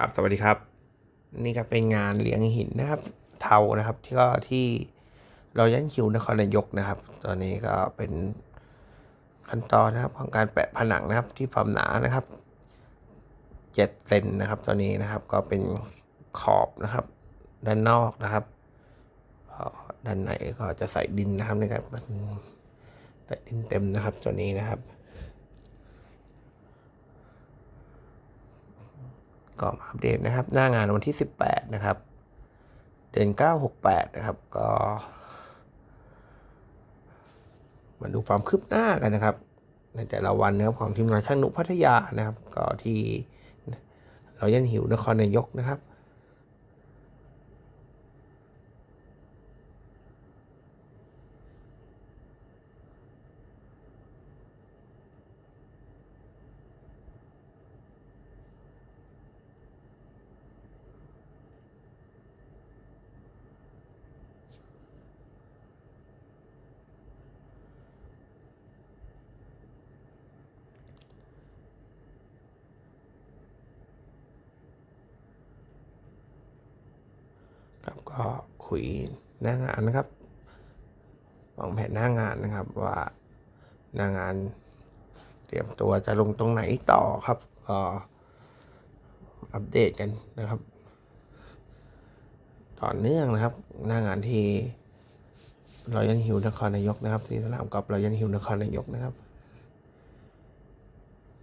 ครับสวัสดีครับ นี่ก็เป็นงานเลี้ยงหินนะครับ เทานะครับ ที่ก็ที่เรายันคิวนครนายกนะครับ ตอนนี้ก็เป็นขั้นตอนนะครับของการแปะผนังนะครับที่ความหนานะครับเจ็ดเซนนะครับ ตอนนี้นะครับก็เป็นขอบนะครับ ด้านนอกนะครับด้านในก็จะใส่ดินนะครับในการใส่ดินเต็มนะครับตัวนี้นะครับ ก็มาอัปเดตนะครับ หน้างานวันที่ 18 นะครับ เดือน968 นะครับ ก็ มาดูความคืบหน้ากันนะครับ ในแต่ละวันนะครับของทีมงานช่างหนุพัทยานะครับ ก็ที่เรายันหิวนครนายกนะครับ ครับก็คุยหน้างานนะครับวางแผนหน้างานนะครับว่าหน้างาน เตรียมตัวจะลงตรงไหนต่อครับก็อัปเดตกันนะครับ ต่อเนื่องนะครับ หน้างานที่รอยันฮิวนครนายกนะครับที่สนามกอล์ฟรอยันฮิวนครนายกนะครับ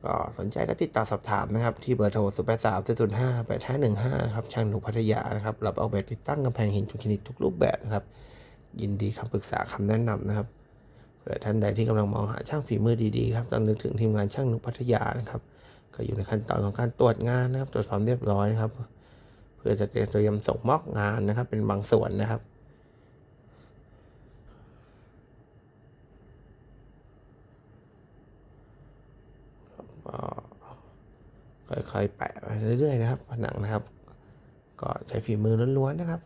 ก็สนใจก็ติดต่อสอบถามนะครับ ที่เบอร์โทร 0 8 3 7 0 5 8 5 1 5 นะครับ ช่างหนูพัทยานะครับรับออกแบบติดตั้งกำแพงหินทุกชนิดทุกรูปแบบนะครับ ยินดีคำปรึกษาคำแนะนำนะครับเผื่อท่านใดที่กำลังมองหาช่างฝีมือดีๆครับต้องนึกถึงทีมงานช่างหนูพัทยานะครับ ก็อยู่ในขั้นตอนของการตรวจงานนะครับ ตรวจความเรียบร้อยนะครับ เพื่อจะเตรียมส่งมอบงานนะครับ เป็นบางส่วนนะครับ ค่อยๆแปะไปเรื่อยๆนะครับ ผนังนะครับ ก็ใช้ฝีมือล้วนๆนะครับ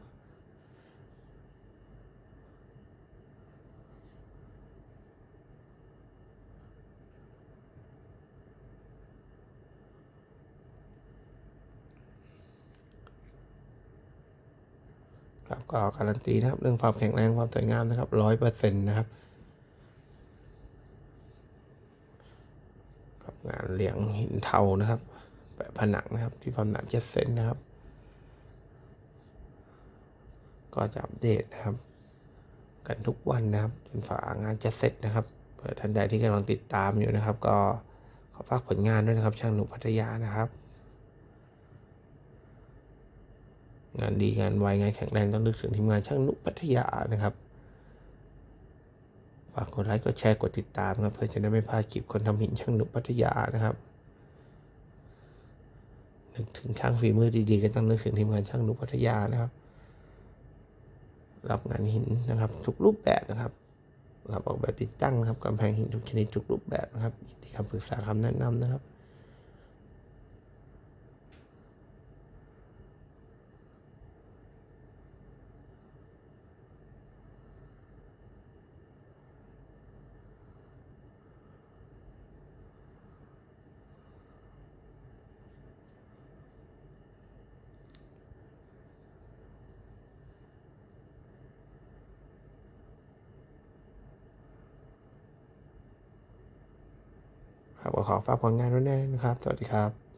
ครับก็การันตีนะครับเรื่องความแข็งแรงความสวยงามนะครับร้อยเปอร์เซ็นต์นะครับกับงานเหลียงหินเทานะครับ แปะผนังนะครับ ที่ความหนาเจ็ดเซนนะครับ ก็จะอัปเดตนะครับ กันทุกวันนะครับ จนฝางานจะเสร็จนะครับเผื่อท่านใดที่กำลังติดตามอยู่นะครับ ก็ขอฝากผลงานด้วยนะครับ ช่างหนุพัทยานะครับ งานดีงานไวงานแข็งแรงต้องนึกถึงทีมงานช่างนุพัทยานะครับฝากกดไลค์กดแชร์กดติดตามครับเพื่อจะได้ไม่พลาดคลิปคนทำหินช่างหนุพัทยานะครับ นึกถึงช่างฝีมือดีๆ ก็ต้องนึกถึงทีมงานช่างนุพัทยานะครับ รับงานหินนะครับ ทุกรูปแบบนะครับรับออกแบบติดตั้งนะครับกำแพงหินทุกชนิดทุกรูปแบบนะครับยินดีคำปรึกษาคำแนะนำนะครับ ครับก็ขอฝากผลงานด้วยนะครับ สวัสดีครับ